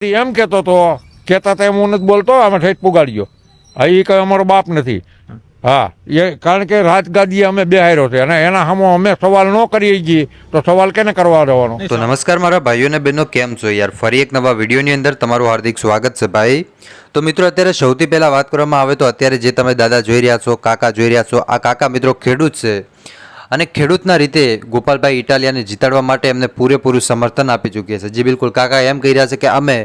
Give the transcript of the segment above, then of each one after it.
એમ કહેતો તો, કહેતા હતા એમ હું નથી બોલતો અમે ઠેઠ પુગાડ્યો. હા એ કઈ અમારો બાપ નથી. હા, એ કારણ કે રાજગાદીએ અમે બેહાર્યો છે, અને એના સામો અમે સવાલ ન કરીએ છીએ તો સવાલ કેને કરવા દેવાનો? તો નમસ્કાર, મારા ભાઈઓ અને બહેનો, કેમ છો યાર? ફરી એક નવા વિડીયોની અંદર તમારું હાર્દિક સ્વાગત છે, ભાઈ. તો મિત્રો, અત્યારે સૌથી પહેલાં વાત કરવામાં આવે તો અત્યારે જે તમે દાદા જોઈ રહ્યા છો, કાકા જોઈ રહ્યા છો, આ કાકા મિત્રો ખેડૂત છે. અને ખેડૂતના રીતે ગોપાલભાઈ ઇટાલિયાને જીતાડવા માટે એમને પૂરેપૂરું સમર્થન આપી ચૂક્યા છે. જે બિલકુલ કાકા એમ કહી રહ્યા છે કે અમે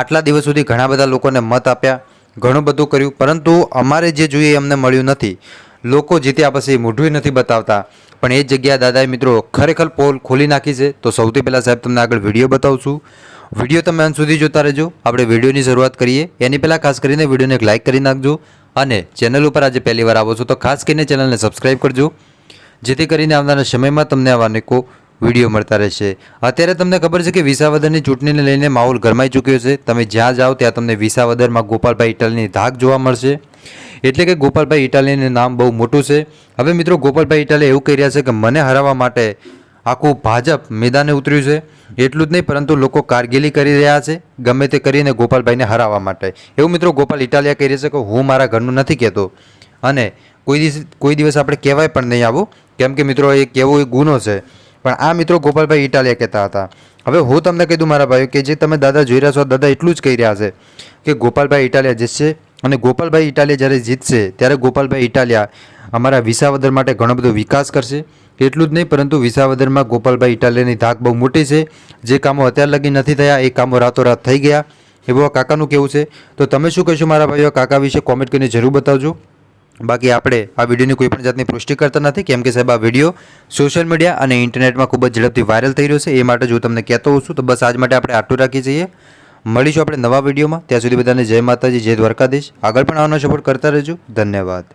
આટલા દિવસ સુધી ઘણા બધા લોકોને મત આપ્યા, ઘણું બધું કર્યું, પરંતુ અમારે જે જોઈએ અમને મળ્યું નથી. લોકો જીત્યા પછી મૂઢવી નથી બતાવતા. પણ એ જગ્યા દાદાએ મિત્રો ખરેખર પોલ ખોલી નાખી છે. તો સૌથી પહેલાં સાહેબ તમને આગળ વીડિયો બતાવું છું વીડિયો તમે અંત સુધી જોતા રહેજો. આપણે વિડીયોની શરૂઆત કરીએ. એની પહેલાં ખાસ કરીને વિડીયોને એક લાઇક કરી નાખજો અને ચેનલ ઉપર આજે પહેલી વાર આવો છો તો ખાસ કરીને ચેનલને સબસ્ક્રાઈબ કરજો. જેથી કરીને આવનારા સમયમાં તમને આવા અનેકો વીડિયો મળતા રહેશે. અત્યારે તમને ખબર છે કે વિસાવદરની ચૂંટણીને લઈને માહોલ ગરમાઈ ચૂક્યો છે. તમે જ્યાં જાઓ ત્યાં તમને વિસાવદરમાં ગોપાલભાઈ ઇટાલીની ધાક જોવા મળશે. એટલે કે ગોપાલભાઈ ઇટાલીનું નામ બહુ મોટું છે. હવે મિત્રો, ગોપાલભાઈ ઇટાલી એવું કહી રહ્યા છે કે મને હરાવવા માટે આખું ભાજપ મેદાને ઉતર્યું છે. એટલું જ નહીં, પરંતુ લોકો કારગિલી કરી રહ્યા છે, ગમે તે કરીને ગોપાલભાઈને હરાવવા માટે. એવું મિત્રો ગોપાલ ઇટાલિયા કહી રહ્યા છે કે હું મારા ઘરનું નથી કહેતો. અને કોઈ દિવસ કોઈ દિવસ આપણે કહેવાય પણ નહીં આવું. કેમ કે મિત્રો એ કેવો એ ગુનો છે. પણ આ મિત્રો ગોપાલભાઈ ઇટાલિયા કહેતા હતા. હવે હું તમને કીધું મારા ભાઈઓ કે જે તમે દાદા જોઈ રહ્યા છો દાદા એટલું જ કહી રહ્યા છે કે ગોપાલભાઈ ઇટાલિયા જીતશે અને ગોપાલભાઈ ઇટાલિયા જ્યારે જીતશે, ત્યારે ગોપાલભાઈ ઇટાલિયા અમારા વિસાવદર માટે ઘણો બધો વિકાસ કરશે. એટલું જ નહીં, પરંતુ વિસાવદરમાં ગોપાલભાઈ ઇટાલિયાની ધાક બહુ મોટી છે. જે કામો અત્યાર લગી નથી થયા, એ કામો રાતોરાત થઈ ગયા. એવું કાકાનું કેવું છે. તો તમે શું કહેશો મારા ભાઈઓ? કાકા વિશે કોમેન્ટ કરીને જરૂર બતાવજો. બાકી આપણે આ વિડીયોની કોઈ પણ જાતની પુષ્ટિ કરતા નથી. કેમ કે સાહેબ, આ વીડિયો સોશિયલ મીડિયા અને ઇન્ટરનેટમાં ખૂબ જ ઝડપથી વાયરલ થઈ રહ્યો છે. એ માટે જો તમને કહેતો હોઉં છું, તો બસ આજ માટે આપણે આટલું રાખી જઈએ મળીશું આપણે નવા વિડીયોમાં. ત્યાં સુધી બધાને જય માતાજી, જય દ્વારકાધીશ. આગળ પણ આવવાનો સપોર્ટ કરતા રહેજો. ધન્યવાદ.